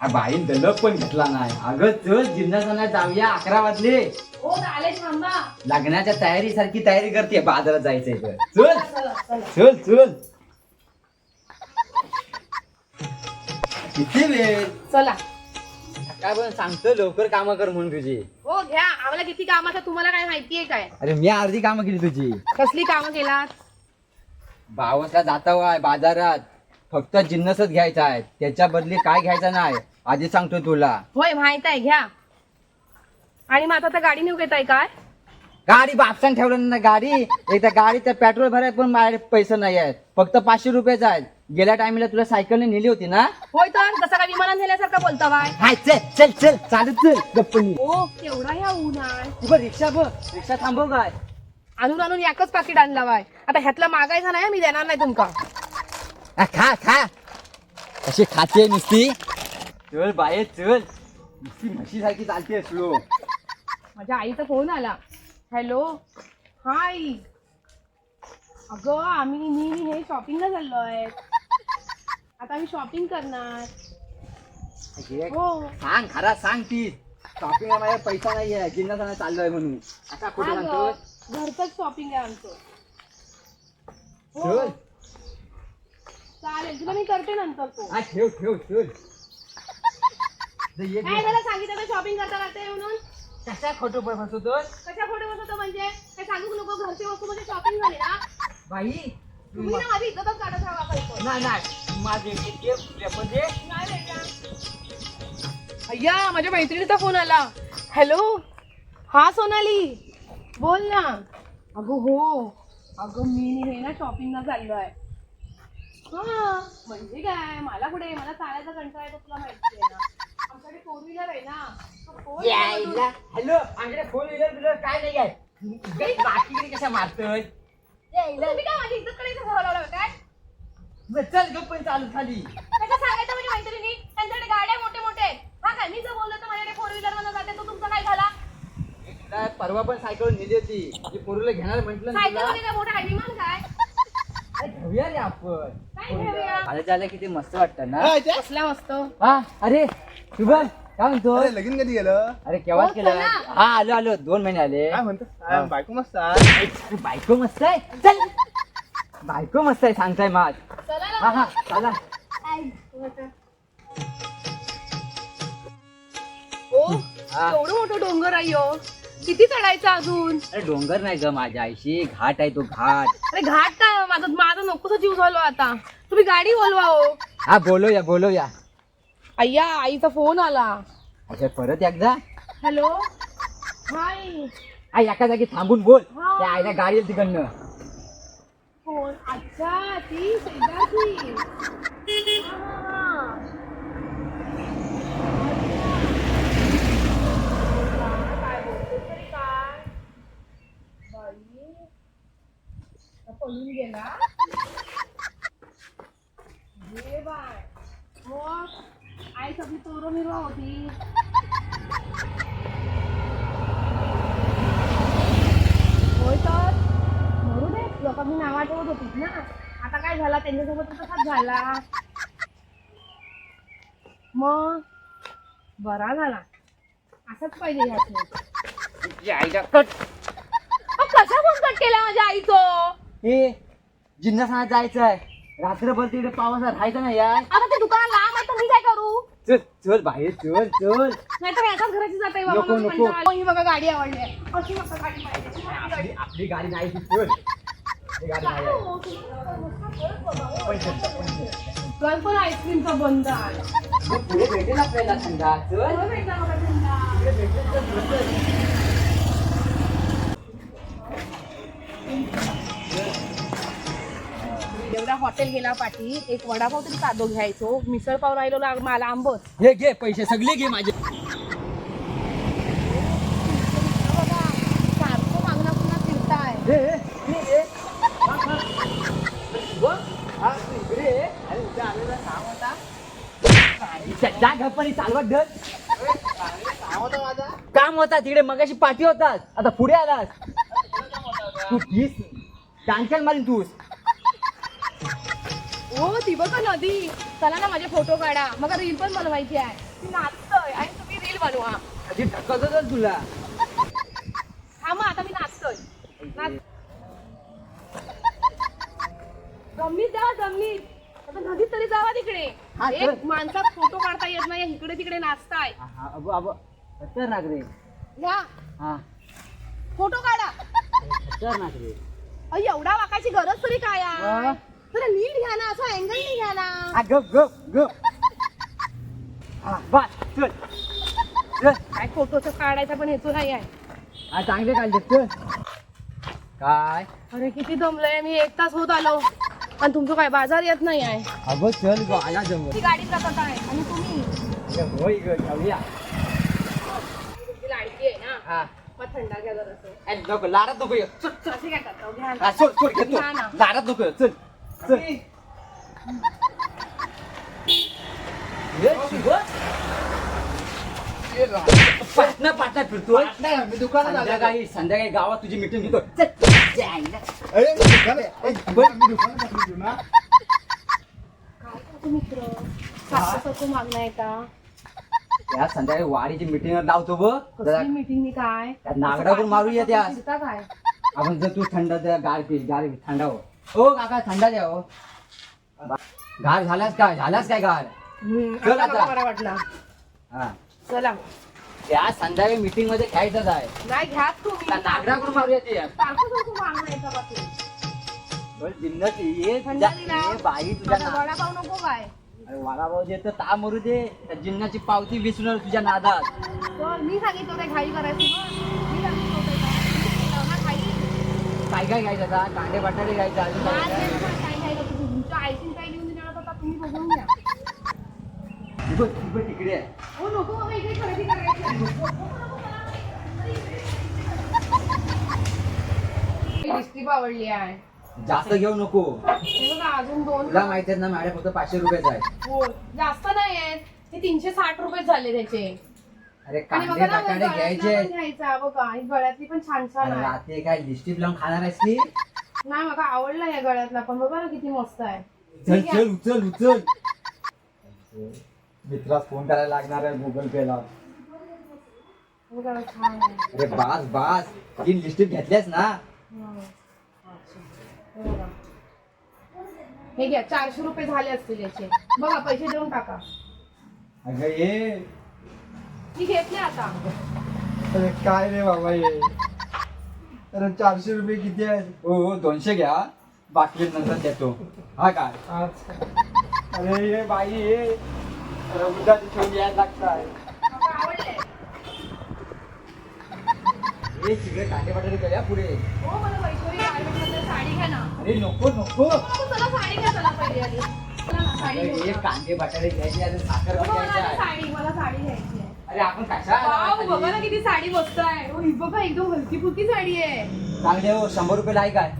बाईन दलक पण घेतला नाही. अगं चल जिन्नसाना जाऊया अकरा वाजले. हो थांबा. लग्नाच्या तयारी सारखी तयारी करते बाजारात जायचंय तर चल चला चला. किती वेळ चला. काय पण सांगतो लवकर कामं कर म्हणून तुझी. हो घ्या. आम्हाला किती कामाचं तुम्हाला काय माहितीये काय? अरे मी अर्धी कामं केली तुझी. कसली कामं केलात? बावसला जाता बाजारात. फक्त जिन्नसच घ्यायचा आहे. त्याच्या बदली काय घ्यायचं नाही. आधी सांगतो तुला. होय माहीत आहे घ्या. आणि मग आता तर गाडी नेऊ घेताय काय? गाडी बापसान ठेवलं ना गाडी. एक तर गाडी तर पेट्रोल भरायला पण माझ्याकडे पैसे नाही आहेत. फक्त पाचशे रुपयाच आहेत गेल्या टाइमला तुला सायकलने नेली होती ना? होय तर कसं काय विमानात नेल्यासारखं बोलता बाय. हाय चल चल चल चालत चल गप्पनी हो केवढा ह्या ऊन आहे तू बघ रिक्षा बघ रिक्षा थांबव काय आणून आणून एकच पाकिट आणला बाय. आता ह्यातला मागायचा नाही मी देणार नाही तुमका. आ, खा खा. कशी खाते नुसती? चल बाये चल. नुसती म्हशी सारखी चालते स्लो माझ्या आईचा फोन आला. हॅलो. हाय. अगं आम्ही मी हे शॉपिंगला चाललोय. आता आम्ही शॉपिंग करणार. हो. सांग खरा सांग ती शॉपिंग माझ्या पैसा नाहीये जिन्नसाना चाललोय म्हणून. आता कुठे हा सांगतो गं, घरचंच शॉपिंग आहे आमचं. हो, चल. चालेल तुला मी करते नंतर तो हा ठेव ठेव चल काय सांगितलं शॉपिंग करता करता म्हणून कशा खोटं कशा फोटो बसवतो म्हणजे? काय सांगू नको घरची वस्तू म्हणजे शॉपिंग झाली ना. बाई तुम्ही ना माझी इज्जतच काढत राहा पैसे नाही नाही. माझे ते म्हणजे नाही बेटा. अय्या माझ्या मैत्रिणीचा फोन आला. हॅलो? हा सोनाली. बोल ना. अगं हो. अगं मी नी हे ना शॉपिंगला चाललोय हा म्हणजे काय? मला कुठे? मला चालायचा कंटाळा येतो तुला माहिती आहे ना. आमच्याकडे फोर व्हीलर आहे ना. फोर व्हीलर हॅलो आमच्याकडे फोन व्हीलर बिलर काय नाही आहे. बाकीकडे कशा मारतोय? तुम्ही काय माझी इज्जत करायचं बोलावलं काय बरं, चल गप्प पण चालू खाली. कसं सांगायचं म्हणजे मैत्रिणी? त्यांच्याकडे गाड्या मोठे मोठे आहेत. हा काय मी जर बोललो तर माझ्याकडे फोर व्हीलरमध्ये जाते तो तुमचा काय झाला? तुला परवा पण सायकल नेली होती. जी पोरूला घेणार म्हटलं ना सायकल तुला. मध्ये काय मोठा आहे विमान काय? काय घेऊया रे आपण. काय घेऊया? झालं किती मस्त वाटतं ना? कसला मस्त. हा अरे शुभम काय म्हणतो? अरे लगीन कधी गेलं अरे केव्हाच हो, केलं. हा आलो आलो. दोन महिने आले. काय म्हणतो? हा. बायको मस्त आहे. बायको मस्त आहे? चल. बायको मस्त आहे सांगताय माझ. हा हा चला. ओ हा. एवढं मोठं डोंगर आहे हो किती चढायचं अजून? अरे डोंगर नाही ग माझ्या आईशी. घाट आहे तो घाट. अरे घाट काय? माझा माझा नकोसा जीव झालो आता. तुम्ही गाडी बोलवा हो. हा बोलूया बोलूया. अय्या आईचा फोन आला. अच्छा परत एकदा? हॅलो? हाय. हा एका जागी थांबून बोल. हा. त्या आईला गाडी येईल तिकडनं. फोन? अच्छा ती शेजारची हा. काय बोलते तरी काय बाई आता पळून गेला बाय मग आई सगळी चोर मिरवा होती. होय तर? मरू दे. लोक मी नाव आठवत होतीस ना. आता काय झाला? त्यांच्यासोबत तसाच झाला. मग? बरा झाला. असंच पाहिजे ह्यात तुझ्या आईला कट. कसा फोन कट केला माझ्या आईचं? हे जिन्नसाना जायचं आहे रात्रभर तिकडे पावसात राहायचं नाही यार. आता ते दुकान लांब आहे तर मी काय करू चल चल बाहेर चल चल नाही तर याच्याच घराची जाते नको, बाबा मला नको. कंटाळा आला. ही बघा गाडी आवडली आहे. अशी मस्त गाडी पाहिजे गाडी. आपली गाडी नाही ती चल आपली गाडी नाही आहे. हो, तुम्ही पण चल, पण चल. कल पण आईस्क्रीमचा बंद मग पुढे भेटेल आपल्याला थंडा चल भेटला बघा थंडा. पुढे भेटेल तर चल. हॉटेल गेला पाठी एक वडापाव तरी साधो घ्यायचो मिसळ पाव राहिलो मला आंबट हे घे पैसे सगळे घे माझे बघा सारखं मागणं पुन्हा फिरताय हे, हे, हे, हे. हा, हा. बघ, हा, तू इकडे ये. अरे, इथे आलेला काम होता. जा- जा गप्पानी चालवत. काम होता माझा काम होता तिकडे मगाशी पाठी होतास आता पुढे आलास तू तीस डान्सल मारीन तूच हो ती बघा नदी चला ना माझे फोटो काढा. मग रील पण बनवायची आहे. मी नाचतोय आणि तुम्ही रील बनवा. आधी ढकलतच तुला. थांबा आता मी नाचतोय. नाच. गम्मीत जा गम्मीत आता नदीत तरी जावा तिकडे. हा, एक. माणसात फोटो काढता येत नाही इकडे तिकडे नाचताय. हा अबो रे या हा. फोटो काढा. तर नाक रे एवढा वाकायची गरज तरी काय आहे. जरा नीट घ्या ना असं अँगल नाही घ्या ना हा गप गप गप. हा बस चल. चल. काय फोटोचं काढायचा पण हेतू नाही आहे. हा चांगले काढले चल. काय? अरे किती दमलंय मी एक तास होत आलो. आणि तुमचं काय बाजार येत नाही आहे. अगं चल गो आला जमव ती गाडी जातात आहे. आणि तुम्ही? होय ग जाऊया. तुमची लाडकी आहे ना. हा. मग थंडा घ्या जरा ए, नको लाडात नको ये. चल चल असे काय करता घ्या. हा, सोड सोड ना, ना. लाडात नको ये. चल. पाटणा पाटणा मी दुकानात आलो संध्याकाळी संध्याकाळी गावात तुझी मिटिंग घेतो. अरे मी दुकानात ए, मी दुकानात आलो ना. काय करतो मित्र सारखं सारखं मागणं आहे का या संध्याकाळी वाडीची मिटिंग लावतो बघ. जरा कसली मीटिंग काय? त्यात नागडावर मारूया त्या. फिरता काय? आपण जर तू थंड गार पी गार पी, थंडा हो काका थंडा द्या हो. गार झालास काय झालास काय चल आता आता. बरं वाटलं. हा. चला. त्या संध्याकाळी मीटिंगमध्ये खेळायचंच आहे. नाही घ्या तुम्ही. त्या नागडाकडून मारूया ते सारखं सारखं मागणं आहे का बाकी बोल, जिन्नत ये थंडा तुझ्या दिला. ये बाई तुझ्या आता ना- वडापाव नको काय अरे वाडाभाऊ दे तर ता मरू दे. त्या जिन्नाची पावती विसरणार तुझ्या नादात. तर मी सांगितलं घाई करायची मी सांगितलं होतं का? तुम्ही केलं ना घाई काय काय घ्यायचं आता कांदे बटाटे घ्यायचे अजून काय आज काय? नाही बघा काय घाई करतो तुमच्या आईशीन काय लिहून देणार होता तुम्ही बघून घ्या. बघ, बघ तिकडे आहे. हो नको बाबा खरेदी करायची. ही लिस्टिप आवडली आहे. जास्त घेऊ नको. हे बघा अजून दोन तुला माहिती आहे ना मॅडम फक्त पाचशे रुपयाचा आहे हो जास्त नाही आहेत. ते तीनशे साठ रुपये झाले त्याचे. अरे आणि कांदे बघा ना बटाटे गळ्यातला घ्यायचे. पण घ्यायचा बघा ही गळ्यातली पण छान छान अरे आहे. रात्री काय लिस्टिप लावून खाणार आहेस की? नाही मला आवडला या गळ्यातला पण बघा ना किती मस्त आहे. चल ठीक आहे. चल उचल उचल. मित्रास फोन करायला लागणार आहे गुगल पे ला. बघा छान आहे. अरे बास बास. तीन लिस्टिप घेतल्यास ना. हं. अच्छा. हे बघा. हे घ्या चारशे रुपये झाले असतील याचे. बघा पैसे देऊन टाका. अगं ये. मी घेतले आता. अरे काय रे बाबा हे? अरे चारशे रुपये किती आहेत हो हो दोनशे घ्या. बाकी नंतर देतो. हा काय अरे ये बाई ये अरे उद्या ठेवून यायला लागत आहे आवडले. हे तिकडे कांदे बटाटे गेल्या पुढे. हो मला वैष्णवी गार्मेंटमध्ये साडी घ्या ना. अरे नको नको. हो, चला साडी घ्या चला पहिले आधी. चला ना, साडी अरे हे. कांदे बटाटे घ्यायचे आणि साखर हो, पण मला घ्यायची आता आहे साडी मला साडी घ्यायची आहे. अरे आपण कशा वाव, बघा ना किती साडी मस्त आहे. हो, ही बघा एकदम हलकी फुलकी साडी आहे. चांगले हो शंभर रुपये आहे. काय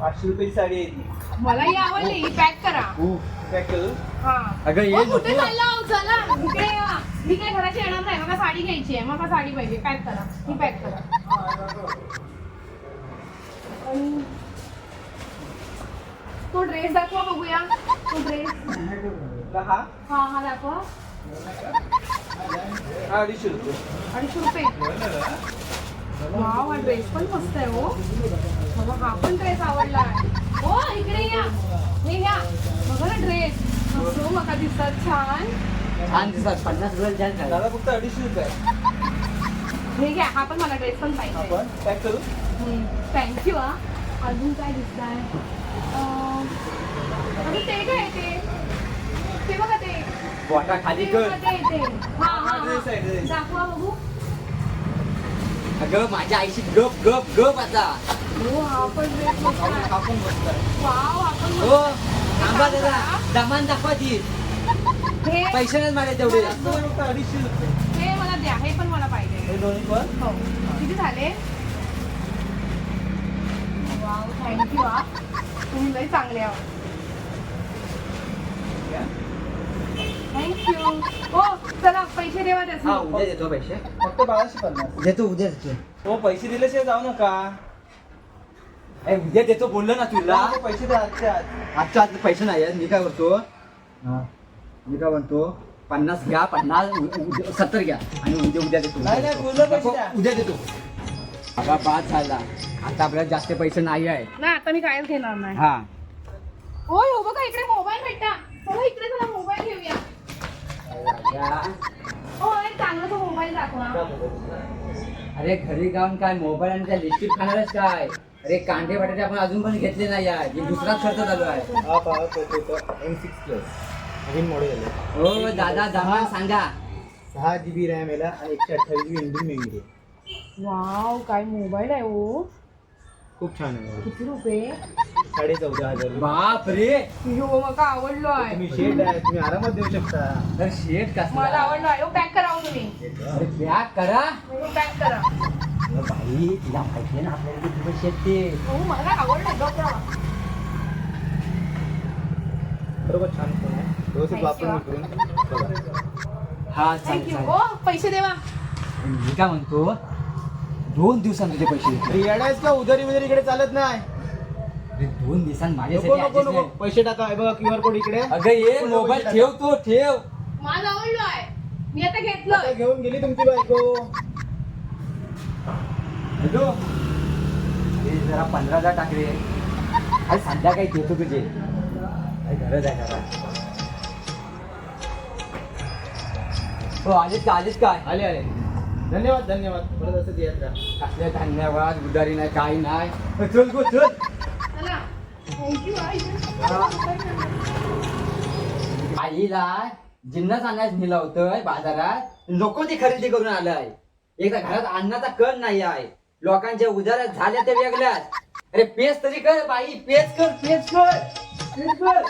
पाचशे रुपयाची साडी आहे ती. मला ही आवडली ही पॅक करा. हो काय करू? हा. अगं ये कुठे नको. चालला हो? चला इकडे या. मी काय घराची येणार नाही मला साडी घ्यायची आहे. मला साडी पाहिजे पॅक करा. ही पॅक करा. आणि तो ड्रेस दाखवा बघूया. तो ड्रेस हा? हा हा दाखवा. अडीचशे रुपये. अडीचशे रुपये? वाव हा ड्रेस पण मस्त आहे हो. मला हा पण ड्रेस आवडला. आहे हो इकडे या. हे घ्या बघा ना ड्रेस असो मका दिसतात. छान. छान दिसतात. पन्नास रुपये छान झालं. दादा फक्त अडीचशे रुपये आहे. हे घ्या हा पण मला ड्रेस पण पाहिजे. आपण पॅक करू? थँक्यू हा. अजून काय दिसत आहे अजून ते काय आहे ते? ते बघा ते. बोटा खाली कर. दाखवा बघू अगं माझ्या आईशी गप गप गप आता हो वाव हो थांबा दादा दमान दाखवा ती हे पैसे नाही माझे तेवढे अडीचशे रुपये हे मला द्या हे पण मला पाहिजे हे दोन्ही पण हो किती झाले वाव थँक्यू हा तुम्ही लई चांगले आहात थँक्यू हो चला पैसे देवा हा त्याचे उद्या देतो पैसे. फक्त बाराशे पन्नास. देतो उद्या देतो. हो पैसे दिल्याशिवाय जाऊ नका. ए, उद्या देतो बोललो ना तुला. पैसे द्या आजच्या आज आजच्या आज पैसे नाही आहेत. मी काय करतो हा. मी काय म्हणतो? पन्नास घ्या पन्नास उ- उ- सत्तर घ्या. आणि उद्या उद्या देतो. नाही, नाही, पूर्ण पैसे नको, द्या. उद्या देतो. बघा बाद झाला. आता आपल्याला जास्त पैसे नाही आहे. नाही आता मी कायच घेणार नाही. हा. होय हो बघा इकडे मोबाईल भेटता चला इकडे चला मोबाईल घेऊया. एक चांगला तो मोबाईल दाखवा अरे घरी जाऊन काय मोबाईल आणि त्या लिस्टीत खाणारच काय? अरे कांदे बटाटे आपण अजून पण घेतले नाही आहे ही दुसराच खर्च चालू आहे. हा पहा तो एम सिक्स प्लस नवीन मॉडेल आहे. हो दादा दहा सांगा. सहा जी बी रॅम याला आणि एकशे अठ्ठावीस जी बी इंडियन मेमरी आहे वाव काय मोबाईल आहे हो. खूप छान आहे. किती रुपये? साडे चौदा हजार रुपये. बाप रे हो मका आवडलो आहे. तुम्ही शेड आहे तुम्ही आरामात देऊ शकता. तर शेट मला कसला आवडलो आहे. पॅक करा हो तुम्ही. अरे पॅक करा. पॅक करा. अरे बाई तिला माहिती आहे ना आपल्याला किती पैसे आहेत ते. हो मला आवडलं राहा. बरोबर छान फोन आहे. व्यवस्थित वापरून. विकरून बघा. हा चालेल थँक्यू चालेल. हो पैसे देवा. मी काय म्हणतो दोन दिवसांत तुझे पैसे देतो. अरे येडायच का उधारी उधारी इकडे चालत नाही? अरे दोन दिवसांत नको माझ्यासाठी नको adjust नको. नाही. पैसे टाका. हे बघा क्यू आर कोड इकडे. अगं ये मोबाईल ठेव. तो ठेव. मला आवडलो आहे. मी आता आता घेतलं घेऊन गेली तुमची बायको. हॅलो? अरे जरा पंधरा हजार टाकले अरे संध्याकाळी देतो तुझे. अरे गरज आहे जरा. हो आलेच का आलेच काय आले आले. धन्यवाद धन्यवाद. परत असं राहा कसले धन्यवाद उदारी नाही काही नाही. अ, चल गो चल. आईला जिन्नस आणायच नेला होतोय बाजारात नको ती खरेदी करून आलाय एकदा घरात अन्नाचा कण नाही आहे लोकांच्या उदाऱ्या झाल्या त्या वेगळ्याच अरे पेस तरी कर बाई पेस कर पेस कर पेस कर